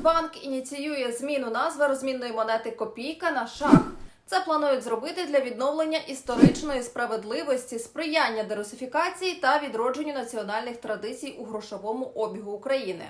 Нацбанк ініціює зміну назви розмінної монети копійка на шах. Це планують зробити для відновлення історичної справедливості, сприяння дерусифікації та відродженню національних традицій у грошовому обігу України.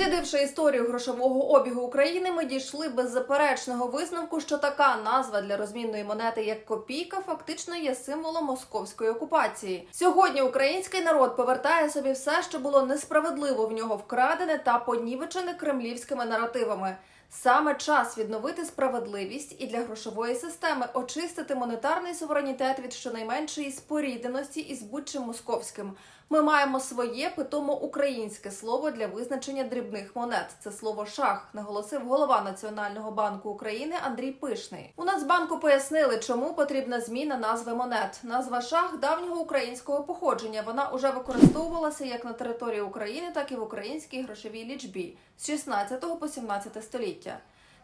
Дослідивши історію грошового обігу України, ми дійшли беззаперечного висновку, що така назва для розмінної монети, як копійка, фактично є символом московської окупації. Сьогодні український народ повертає собі все, що було несправедливо в нього вкрадене та понівечене кремлівськими наративами. Саме час відновити справедливість і для грошової системи очистити монетарний суверенітет від щонайменшої спорідненості із будь-чим московським. Ми маємо своє питомо українське слово для визначення дрібних монет. Це слово шах, наголосив голова Національного банку України Андрій Пишний. У Нацбанку пояснили, чому потрібна зміна назви монет. Назва шах давнього українського походження. Вона уже використовувалася як на території України, так і в українській грошовій лічбі з 16 по 17 століття.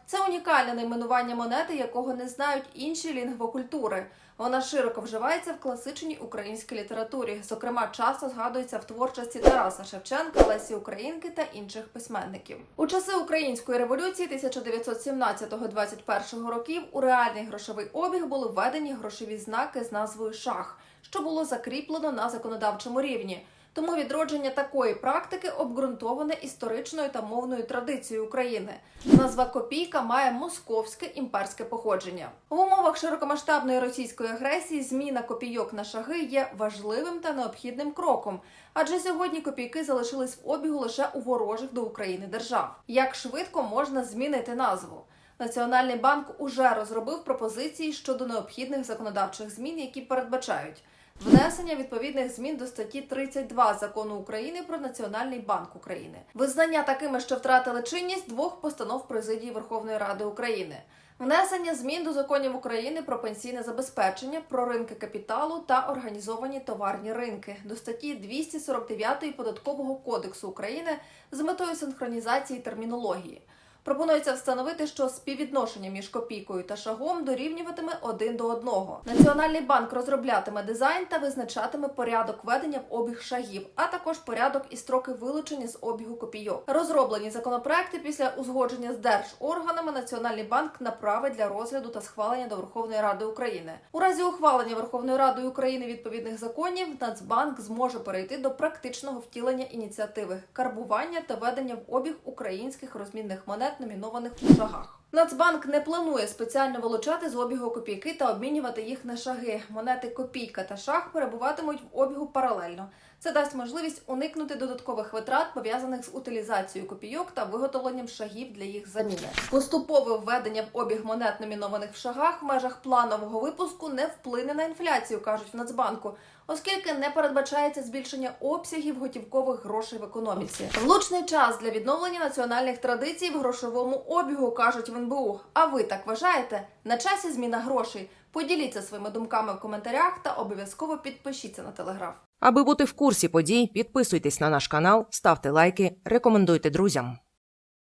Це унікальне найменування монети, якого не знають інші лінгвокультури. Вона широко вживається в класичній українській літературі. Зокрема, часто згадується в творчості Тараса Шевченка, Лесі Українки та інших письменників. У часи української революції 1917-21 років у реальний грошовий обіг були введені грошові знаки з назвою шах, що було закріплено на законодавчому рівні. Тому відродження такої практики обґрунтоване історичною та мовною традицією України. Назва копійка має московське імперське походження. В умовах широкомасштабної російської агресії зміна копійок на шаги є важливим та необхідним кроком, адже сьогодні копійки залишились в обігу лише у ворожих до України держав. Як швидко можна змінити назву? Національний банк уже розробив пропозиції щодо необхідних законодавчих змін, які передбачають внесення відповідних змін до статті 32 закону України про Національний банк України, визнання такими, що втратили чинність двох постанов президії Верховної Ради України. Внесення змін до законів України про пенсійне забезпечення, про ринки капіталу та організовані товарні ринки до статті 249 податкового кодексу України з метою синхронізації термінології. Пропонується встановити, що співвідношення між копійкою та шагом дорівнюватиме один до одного. Національний банк розроблятиме дизайн та визначатиме порядок ведення в обіг шагів, а також порядок і строки вилучення з обігу копійок. Розроблені законопроекти після узгодження з держорганами Національний банк направить для розгляду та схвалення до Верховної Ради України. У разі ухвалення Верховною Радою України відповідних законів Нацбанк зможе перейти до практичного втілення ініціативи карбування та ведення в обіг українських розмінних монет номінованих у шагах. Нацбанк не планує спеціально вилучати з обігу копійки та обмінювати їх на шаги. Монети копійка та шаг перебуватимуть в обігу паралельно. Це дасть можливість уникнути додаткових витрат, пов'язаних з утилізацією копійок та виготовленням шагів для їх заміни. Поступове введення в обіг монет, номінованих в шагах, в межах планового випуску не вплине на інфляцію, кажуть в Нацбанку, оскільки не передбачається збільшення обсягів готівкових грошей в економіці. Влучний час для відновлення національних традицій в грошовому обігу кажуть в НБУ. А ви так вважаєте? На часі зміна грошей. Поділіться своїми думками в коментарях та обов'язково підпишіться на телеграф. Аби бути в курсі подій, підписуйтесь на наш канал, ставте лайки, рекомендуйте друзям.